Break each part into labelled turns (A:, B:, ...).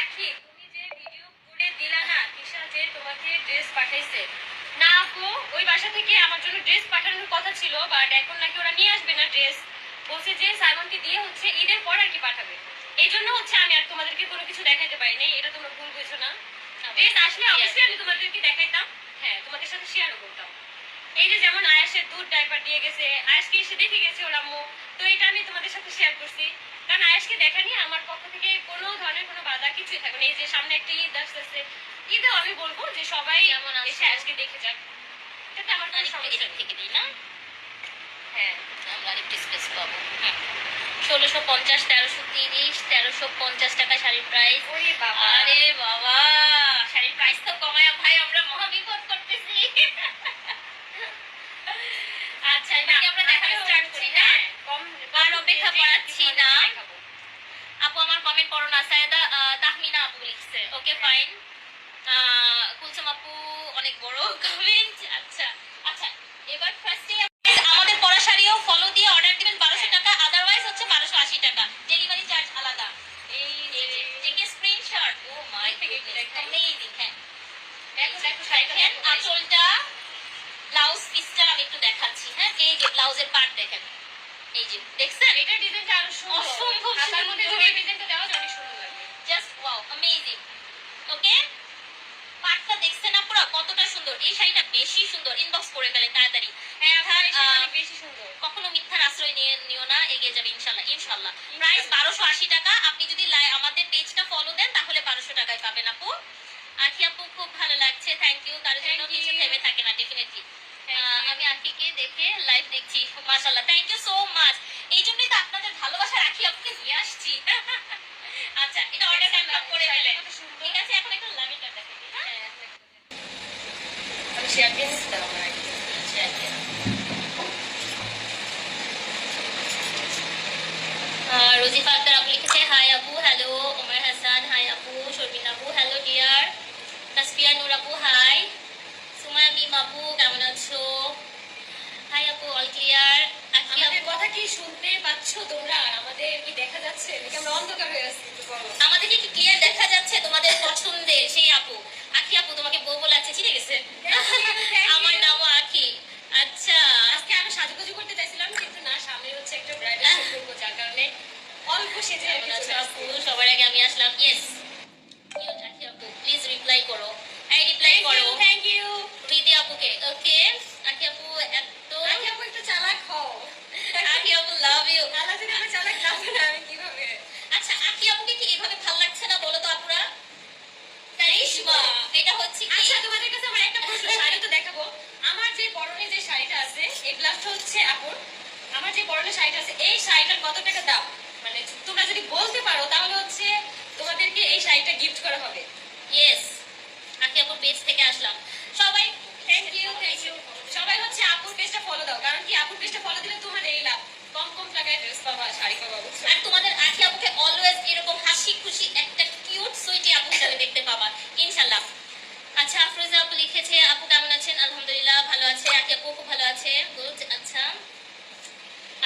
A: আখি তুমি যে ভিডিও করে দিলা না তিশা যে তোমাকে ড্রেস পাঠাইছে। না আপু ওই বাসা থেকে আমার জন্য ড্রেস পাঠানোর কথা ছিল বাট এখন নাকি ওরা নিয়ে আসবে না ড্রেস বলছে যে সাইমনকে দিয়ে হচ্ছে ঈদের পর আর কি পাঠাবে। এই জন্য হচ্ছে আমি আর তোমাদেরকে কোনো কিছু দেখাইতে পারি নাই এটা তোমরা ভুল বুঝছ না। ড্রেস আসলে অবশ্যই আমি তোমাদেরকে দেখাইতাম। হ্যাঁ তোমাদের সাথে শেয়ারও করতাম। এই যে যেমন আয়াসের দুধ ডাইপার দিয়ে গেছে আয়াসকে এসে দেখে গেছে ওর আম্মু। তো এটা আমি তোমাদের সাথে শেয়ার করছি। কারণ আয়াসকে দেখা নিয়ে আমার পক্ষ থেকে কোনো ধরনের কোনো বাধা কিছুই থাকবে না। এই যে সামনে একটা ঈদ আসতেছে ঈদেও আমি বলব যে সবাই
B: এমন
A: এসে আয়াসকে দেখে যাক। এটাতে আমার কোনো সমস্যা
B: থেকে দিই না?
A: হ্যাঁ।
B: আমরা আরেকটি স্পেস পাবো। ষোলোশো পঞ্চাশ তেরোশো তিরিশ তেরোশো পঞ্চাশ টাকা শাড়ির প্রাইস
A: ওরে বাবা।
B: আরে বাবা শাড়ির প্রাইস তো কমায় ভাই আমরা মহা বিপদ করতেছি আচ্ছা এবার কি আমরা দেখানো স্টার্ট করি না
A: হ্যাঁ, কম
B: আর অপেক্ষা
A: যে
B: করাচ্ছি
A: তোমাদেরকে
B: না।
A: দেখাবো।
B: আপু আমার কমেন্ট পড়ো না সায়দা আহ, তাহমিনা আপু লিখছে ওকে ফাইন কুলসুম আপু অনেক বড় কমেন্ট আচ্ছা আচ্ছা এবার ফার্স্টে আমাদের পরা শাড়িও ফলো দিয়ে অর্ডার দিবেন বারোশো টাকা আদারওয়াইজ হচ্ছে বারোশো আশি টাকা। ডেলিভারি চার্জ আলাদা।
A: এই
B: স্ক্রিনশট ও মাই। অ্যামেজিং হ্যাঁ।
A: দেখো দেখো
B: দেখেন আঁচলটা ব্লাউজ পিসটা আমি একটু দেখাচ্ছি হ্যাঁ। এই যে ব্লাউজের পার্ট দেখেন। এই যে দেখছেন?
A: এটা ডিজাইনটা আরও সুন্দর
B: অসম্ভব
A: হাতার মধ্যে
B: সুন্দর।
A: যদি এই ডিজাইনটা দেওয়া যায় অনেক সুন্দর লাগবে
B: জাস্ট ওয়াও অ্যামেজিং ওকে পাটটা দেখছেন না পুরো কতটা সুন্দর এই শাড়িটা বেশি সুন্দর ইনবক্স করে ফেলেন তাড়াতাড়ি
A: হ্যাঁ
B: মিথ্যার,
A: আপনার সেটা
B: আহ,
A: অনেক বেশি সুন্দর
B: কখনো মিথ্যার আশ্রয় নিয়ে নিও না এগিয়ে যাবে ইনশাল্লাহ ইনশাল্লাহ প্রাইস বারোশো আশি টাকা। আপনি যদি আমাদের পেজটা ফলো দেন তাহলে বারোশো টাকায় পাবেন আপু। আখি আপু খুব ভালো লাগছে। থ্যাংক ইউ কারোর জন্য কিছু ভেবে থাকে না ডেফিনেটলি. আমি আখিকে দেখে লাইভ দেখছি। মাশাল্লাহ থ্যাংক ইউ সো মাচ এই জন্যই তো আপনাদের ভালোবাসা রাখি আপুকে নিয়ে আসছি। আচ্ছা এটা অর্ডার কনফার্ম করে ফেলেন। ঠিক আছে এখন একটু দেখাই। দিই, হ্যাঁ।
A: হ্যাঁ, আমি শেয়ার দিয়ে দিচ্ছি দাও আমার আগে।
B: আহ, রোজিফা আক্তার আপু লিখেছে হাই আপু হ্যালো ওমর হাসান হাই আপু শর্মিন আপু হ্যালো ডিয়ার তাসফিয়া নূর আপু হাই সুমায়া মিম আপু কেমন আছো? হাই আপু অল ক্লিয়ার
A: আমাদের কথা কি শুনতে পাচ্ছ তোমরা? আমাদের কি দেখা যাচ্ছে? নাকি আমরা অন্ধকার হয়ে আছি?
B: আমাদেরকে কি ক্লিয়ার দেখা যাচ্ছে তোমাদের পছন্দের সেই আপু আখি আপু তোমাকে বউ বলে আছে চিনে গেছে
A: Thank you, thank you.
B: আমার নামও আখি আচ্ছা
A: আজকে আমি সাজুগুজু করতে চাইছিলাম কিন্তু না সামনে হচ্ছে একটা ব্রাইডাল শুট করব যার কারণে অল্প সেজে
B: কেমন আছো আপু সবার আগে আমি আসলাম ইয়েস আপু. প্লিজ রিপ্লাই করো। এই রিপ্লাই করো।
A: থ্যাংক ইউ
B: প্রীতি আপুকে? ওকে আখি আপু এত
A: আপু একটু চালাক হও।
B: আখি আপু লাভ ইউ
A: আল্লাহ যদি আমি চালাক না আমি কীভাবে?
B: আচ্ছা আখি আপুকে কি এভাবে ভালো লাগছে না বলো তো আপুরা? কারিশমা। এটা হচ্ছে কি?
A: আচ্ছা তোমাদের কাছে আমার একটা প্রশ্ন শাড়ি তো দেখাবো। আমার যে পরনে যে শাড়িটা আছে এই ব্লাউজটা হচ্ছে আপুর। আমার যে পরনে শাড়িটা আছে এই শাড়িটার কত টাকা দাম? মানে তোমরা যদি বলতে পারো তাহলে তোমাদেরকে এই শাড়িটা গিফট করা হবে।
B: ইয়েস আখি আপুর পেজ থেকে আসলাম। সবাই
A: থ্যাংক ইউ থ্যাংক ইউ সবাই হচ্ছে আপুর পেজটা ফলো দাও কারণ কি আপুর পেজটা ফলো দিলে তোমার এই লাভ। কম কম টাকায় ড্রেস পাবা শাড়ি পাবা
B: আর তোমাদের আখি আপুকে অলওয়েজ এরকম হাসি খুশি একটা কিউট সুইটি আপু হিসাবে দেখতে পাবা ইনশাল্লাহ আচ্ছা আফরোজা আপু লিখেছে আপু কেমন আছেন? আলহামদুলিল্লাহ ভালো আছে। আখি আপু খুব ভালো আছে। গুড আচ্ছা।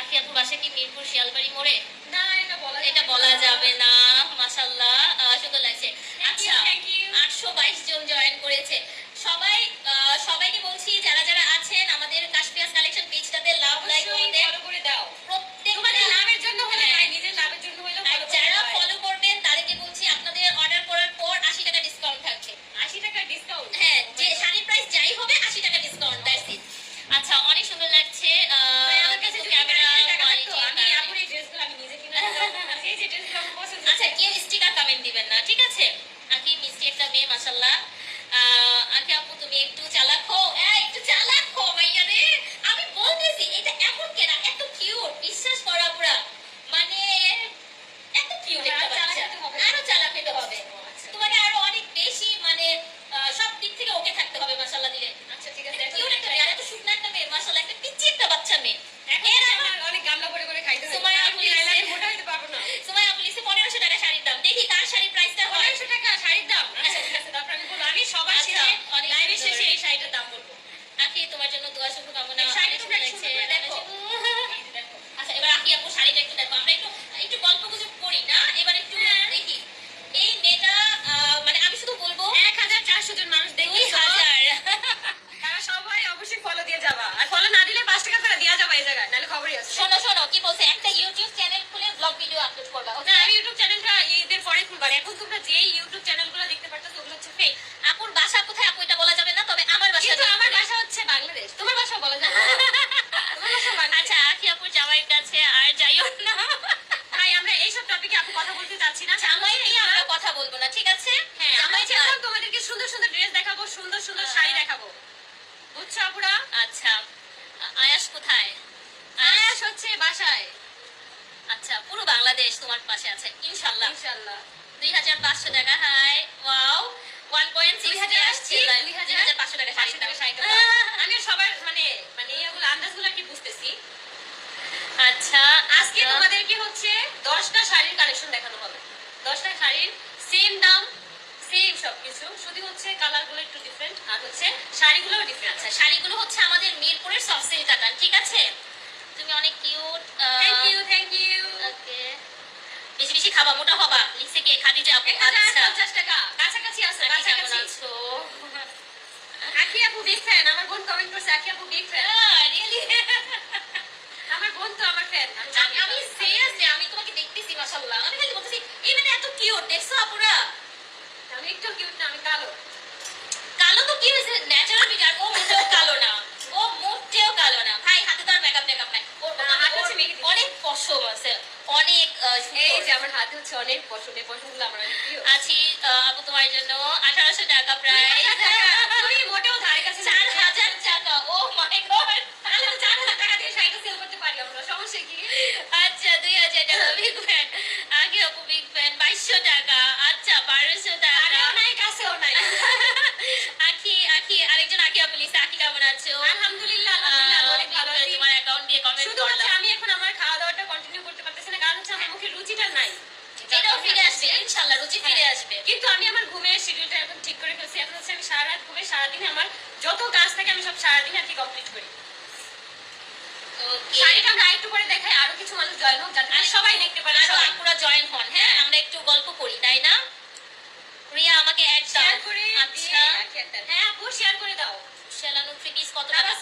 B: আখি আপু বাসা কি মিরপুর শিয়ালবাড়ি মোড়ে?
A: না এটা বলা
B: এটা বলা যাবে না। মাশাল্লাহ আহ, সুন্দর লাগছে। আচ্ছা আটশো বাইশ জন জয়েন করেছে। সবাই শোনো শোনো কি বলছে? একটা ইউটিউব চ্যানেল খুলে ব্লগ ভিডিও আপলোড করবা না আমি ইউটিউব চ্যানেলটা ঈদের পরে খুলবো
A: এখন
B: তোমরা
A: যে ইউটিউব চ্যানেলগুলো দেখতে পাচ্ছ ওগুলো হচ্ছে ফেক
B: আপুর বাসা কোথায়? আপু এটা বলা যাবে না তবে আমার বাসা
A: কিন্তু আমার বাসা হচ্ছে বাংলাদেশ। তোমার বাসা বলা যাবে
B: আচ্ছা আখি আপুর জামাইয়ের কাছে আর যাইও না।
A: ভাই আমরা এইসব টপিকে আপু কথা বলতে চাচ্ছি না।
B: জামাই নিয়ে আমরা কথা বলব না ঠিক আছে?
A: হ্যাঁ
B: জামাই
A: তোমাদেরকে সুন্দর সুন্দর ড্রেস দেখাবো সুন্দর সুন্দর শাড়ি হ্যাঁ। দেখাবো। বুঝছ আপুরা?
B: আচ্ছা। আছে
A: ইনশাআল্লাহ
B: টাকা হাই ওয়াও। আসছে টাকা
A: টাকা আমি সবার মানে মানে এগুলো আন্দাজগুলো কি বুঝতেছি।
B: আচ্ছা
A: আজকে হচ্ছে শাড়ির কালেকশন দেখানো হবে। দশটা শাড়ির সেম দাম সেম সবকিছু শুধু হচ্ছে কালারগুলো একটু ডিফারেন্ট আর হচ্ছে শাড়িগুলোও ডিফারেন্ট
B: আচ্ছা শাড়িগুলো হচ্ছে আমাদের মিরপুরের সফট সিল্ক কাতান ঠিক আছে? তুমি অনেক কিউট খাবা মোটা হবা। লিখছে কে খাদিজা আপু আচ্ছা।
A: টাকা। কাছাকাছি আছে কাছাকাছি।
B: আছো?
A: আখি আপু বিগ ফ্যান আমার বোন কমেন্ট করছে আখি আপু বিগ ফ্যান
B: রিয়েলি
A: আমার বোন তো আমার ফ্যান
B: আমি আমি সিরিয়াসলি আমি তোমাকে দেখতেছি মাশাআল্লাহ। আমি খালি বলতেছি এই মানে এত কিউট দেখছ আপুরা?
A: আমি একটু কিউট না আমি কালো।
B: কালো তো কি হয়েছে? ন্যাচারাল বিটার ও মোটেও কালো না। ও মোটেও কালো না। ভাই হাতে তো আর মেকআপ টেকআপ নাই। ওর। অনেক পশম আছে। অনেক
A: এই যে আমার হাতে হচ্ছে অনেক পছন্দের পছন্দগুলো আমার
B: আছি আপু তোমার জন্য আঠারোশো টাকা প্রায়।
A: তুমি মোটেও ধারে কাছে
B: চার হাজার টাকা ও মাই গড
A: চার হাজার টাকা দিয়ে শাড়িটা সেল করতে পারি আমরা সমস্যা কি?
B: আচ্ছা দুই হাজার টাকা বিগ ফ্যান আগে আপু বিগ ফ্যান বাইশশো টাকা আচ্ছা বারোশো টাকা
A: আরেও নাই কাছেও নাই
B: আখি আখি আরেকজন আখি আপু লিখছে আখি কেমন আছো
A: আলহামদুলিল্লাহ আলহামদুলিল্লাহ অনেক ভালো আছি
B: তোমার অ্যাকাউন্ট দিয়ে কমেন্ট
A: শুধু হচ্ছে
B: করলাম
A: আমি এখন আমার খাওয়া দাওয়াটা কন্টিনিউ করতে পারতেছি না কারণ হচ্ছে আমার মুখে রুচিটা নাই
B: এটাও ফিরে আসবে ইনশাল্লাহ ফিরে আসবে।
A: কিন্তু আমি আমার ঘুমের শিডিউলটা এখন ঠিক করে ফেলছি। এখন হচ্ছে আমি সারা রাত ঘুমে সারাদিনে আমার যত কাজ থাকে আমি সব সারাদিনে আর কি কমপ্লিট করি। শাড়িটা আমরা একটু পরে দেখাই আরও কিছু মানুষ জয়েন হোক যাতে সবাই দেখতে পারে আরও
B: আপুরা জয়েন হন হ্যাঁ আমরা একটু গল্প করি তাই না? আমাকে অ্যাড দাও। আচ্ছা।
A: হ্যাঁ আপু শেয়ার করে দাও।
B: শেলানো থ্রি পিস কত টাকা?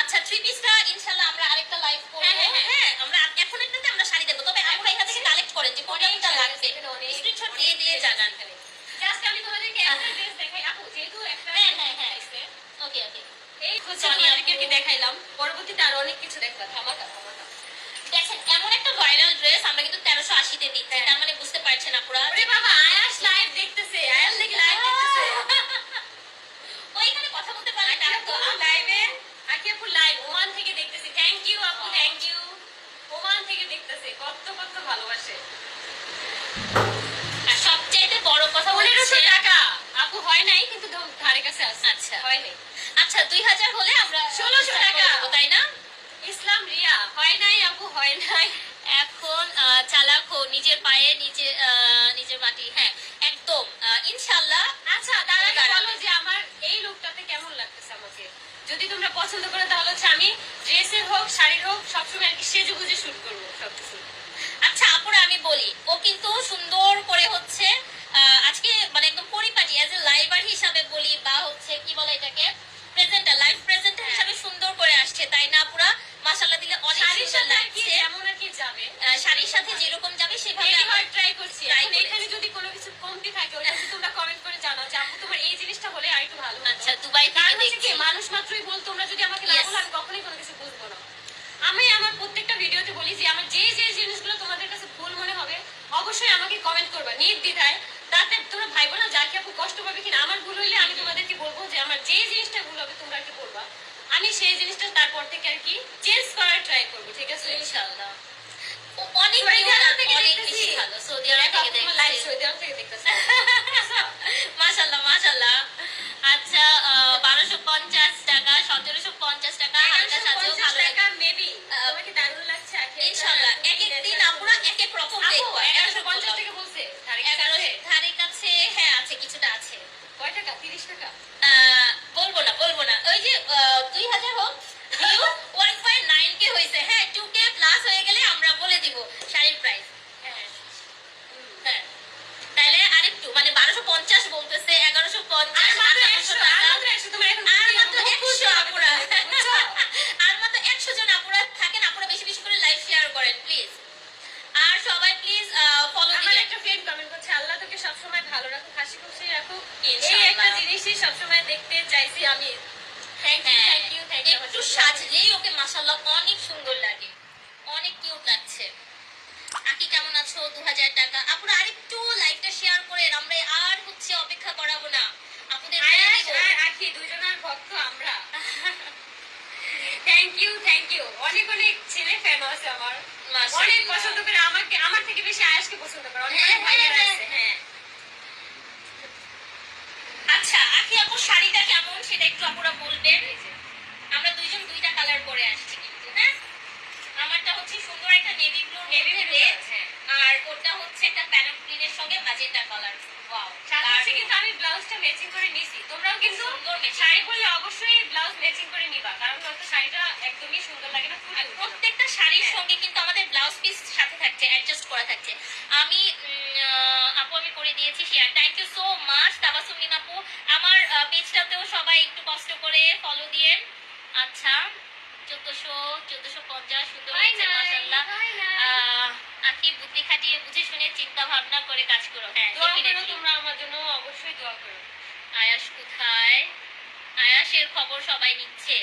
B: আচ্ছা থ্রি পিসটা ইনশাআল্লাহ আমরা আরেকটা লাইভ করব
A: হ্যাঁ, হ্যাঁ, হ্যাঁ।
B: হ্যাঁ আমরা এখন একটাতে আমরা শাড়ি দেব তবে আপুরা এখান থেকে কালেক্ট করেন যে কোনটা কোনটা লাগবে
A: এখানে অনেক-
B: স্ক্রিনশট
A: অনেক
B: দিয়ে দিয়ে
A: dress
B: জানান
A: এখানে। Just আমি তোমাদেরকে একটা dress দেখাই। আপু, যেহেতু একটা
B: হ্যাঁ,
A: dress
B: হ্যাঁ, হ্যাঁ।
A: দেখাইছে,
B: ওকে ওকে
A: এই হচ্ছে
B: সোনিয়া
A: তোমাদেরকে
B: আপু।
A: কি দেখাইলাম পরবর্তীতে আরও অনেক কিছু দেখবা ধামাকা ধামাকা
B: দেখেন এমন একটা ভাইরাল ড্রেস আমরা কিন্তু তেরোশো আশিতে দিচ্ছি
A: হ্যাঁ।
B: তার মানে বুঝতে পারছেন আপুরা।
A: বাবা আয়াস লাইভ দেখতেছে আয়াস দেখি লাইভ দেখতেছে।
B: ওইখানে কথা বলতে পারলে না।
A: আপু লাইভে আকি আপু লাইভ ওমান থেকে দেখতেছি। থ্যাংক ইউ আপু থ্যাংক ইউ ওমান থেকে দেখতেছে কত কত ভালোবাসে।
B: আর সবচাইতে বড় কথা
A: পনেরোশো টাকা। আপু হয় নাই কিন্তু ধারে কাছে আছে।
B: আচ্ছা।
A: হয় নাই।
B: আচ্ছা দুই হাজার হলে আমরা
A: 1600
B: start করে
A: টাকা।
B: তাই না?
A: ইসলাম রিয়া হয় নাই আপু হয় নাই।
B: এখন চালাক হো নিজের পায়ে নিজে নিজের মাটি হ্যাঁ একদম ইনশাল্লাহ
A: আচ্ছা
B: দাঁড়াবে।
A: বলো যে আমার এই লুকটাতে কেমন লাগতেছে আমাকে? যদি তোমরা পছন্দ করো তাহলে হচ্ছে আমি ড্রেসের হোক শাড়ির হোক সবসময় আর কি সেজে গুজে শুট করব সবকিছু।
B: আচ্ছা আপুরা আমি বলি ও কিন্তু সুন্দর করে হচ্ছে আজকে মানে একদম পরিপাটি অ্যাজ এ লাইভার হিসাবে বলি বা হচ্ছে কি বলে এটাকে প্রেজেন্টার লাইভ প্রেজেন্টার। হিসাবে সুন্দর করে আসছে তাই না আপুরা? মাশাল্লাহ দিলে অনেক
A: শাড়ির
B: সুন্দর
A: সাথে কি যেমন আর কি যাবে?
B: শাড়ির সাথে যেরকম যাবে সেভাবে আমরা-
A: ট্রাই করছি। এখন এখানে যদি কোনো কিছু কমতি থাকে ওটা তোমরা কমেন্ট করে জানাও যে আপু তোমার এই জিনিসটা হলে আর একটু ভালো
B: আচ্ছা দুবাই থেকে দেখছি।
A: মানুষ মাত্রই বল তোমরা যদি আমাকে
B: Yes.
A: লাগো আমি কখনোই কোনো কিছু বুঝব না। আমি আমার প্রত্যেকটা ভিডিওতে বলি যে আমার যে যে জিনিসগুলো তোমাদের কাছে ভুল মনে হবে অবশ্যই আমাকে কমেন্ট করবা নির্দ্বিধায়। তাতে তোমরা ভাইবো না যাকে আপু কষ্ট পাবে কিনা আমার ভুল হইলে আমি তোমাদেরকে বলব যে আমার যে জিনিসটা ভুল হবে তোমরা কি বলবা। আমি সেই জিনিসটা তারপর থেকে আর কি চেঞ্জ করার ট্রাই করব ঠিক আছে
B: ইনশাআল্লাহ অনেক অনেক বেশি ভালো সৌদি আরব থেকে
A: সৌদি আরব থেকে দেখতেছি।
B: মাশাল্লাহ মাশাল্লাহ আচ্ছা বারোশো পঞ্চাশ টাকা সতেরোশো পঞ্চাশ টাকা হালকা সাজেও ভালো
A: টাকা কি দারুণ লাগছে?
B: ইনশাল্লাহ এক এক দিন আপুরা এক এক রকম
A: আপু,
B: দেখব
A: 1150 টাকা বলছে। তার কাছে
B: এগারো
A: আছে?
B: ধারে কাছে হ্যাঁ আছে কিছুটা আছে
A: কয় টাকা? 30 টাকা?
B: আহ, বলব না বলব না ওই যে দুই হাজার হোক view one point nine K হয়েছে হ্যাঁ টু কে প্লাস হয়ে গেলে আমরা বলে দিব শাড়ির প্রাইস
A: হ্যাঁ।
B: হ্যাঁ তাহলে আরেকটু মানে বারোশো পঞ্চাশ বলতেছে এগারোশো
A: আর
B: পঞ্চাশ
A: মাত্র
B: আঠারোশো
A: 100, আর
B: টাকা
A: মাত্র 100, তোমার এখন
B: আর
A: বুদ্ধি-
B: মাত্র
A: বুদ্ধি
B: একশো
A: হবে
B: আপুরা
A: তোমার, বুঝছ?
B: আর মাত্র একশো জন আপুরা থাকেন আপুরা বেশি বেশি করে লাইভ শেয়ার করেন প্লিজ আর সবাই প্লিজ ফলো
A: আমার
B: দিবেন
A: একটা friend comment করছে, আল্লাহ তোকে সবসময় খুশি সবসময় দেখতে চাইছি আমি থ্যাংক ইউ
B: হ্যাঁ,
A: থ্যাংক ইউ থ্যাংক ইউ
B: একটু সাজলেই ওকে মাশাআল্লাহ অনেক সুন্দর লাগে অনেক কিউট লাগছে আকি কেমন আছো দু হাজার টাকা আপুরা আরেকটু লাইভটা শেয়ার করেন আমরা আর হচ্ছে অপেক্ষা করাবো না আপুদের বলে
A: আয়াস
B: দিব।
A: আর আখি দুজনের ভক্ত আমরা থ্যাংক ইউ থ্যাংক ইউ অনেক অনেক ছেলে ফ্যান আছে আমার অনেক পছন্দ করে আমাকে আমার থেকে বেশি আয়াসকে পছন্দ করে অনেক
B: হ্যাঁ,
A: অনেক ভাইয়েরা
B: হ্যাঁ,
A: আছে।
B: হ্যাঁ। আচ্ছা আখি আপুর শাড়িটা কেমন সেটা একটু আপুরা বলবেন? আমরা দুইজন দুইটা কালার পরে আসছি কিন্তু হ্যাঁ? আমারটা হচ্ছে সুন্দর একটা নেভি ব্লু
A: নেভি ব্লু হ্যাঁ।
B: আর ওটা হচ্ছে একটা প্যারট গ্রিনের সঙ্গে বাজেটা কালার ওয়াও
A: সাথে কিন্তু আমি ব্লাউজটা ম্যাচিং করে নিছি। তোমরাও কিন্তু শাড়ি পরলে অবশ্যই ব্লাউজ ম্যাচিং করে নিবা কারণ হয়তো শাড়িটা একদমই সুন্দর লাগে না।
B: প্রত্যেকটা শাড়ির। সঙ্গে কিন্তু আমাদের ব্লাউজ পিস সাথে থাকছে অ্যাডজাস্ট করা থাকছে। আমি আপু আমি করে দিয়েছি share thank you so much তাবাসুমিন আপু। আমার পেজটাতেও সবাই একটু কষ্ট করে ফলো দিয়েন আচ্ছা চোদ্দশো চোদ্দশো পঞ্চাশ সুন্দর হয়েছে মাসাল্লাহ। আখি বুদ্ধি খাটিয়ে বুঝে শুনে চিন্তা ভাবনা করে কাজ করো। হ্যাঁ
A: দোয়া করো
B: definitely।
A: তোমরা আমার জন্য অবশ্যই দোয়া করো
B: আয়াস কোথায় আয়াসের খবর সবাই নিচ্ছে।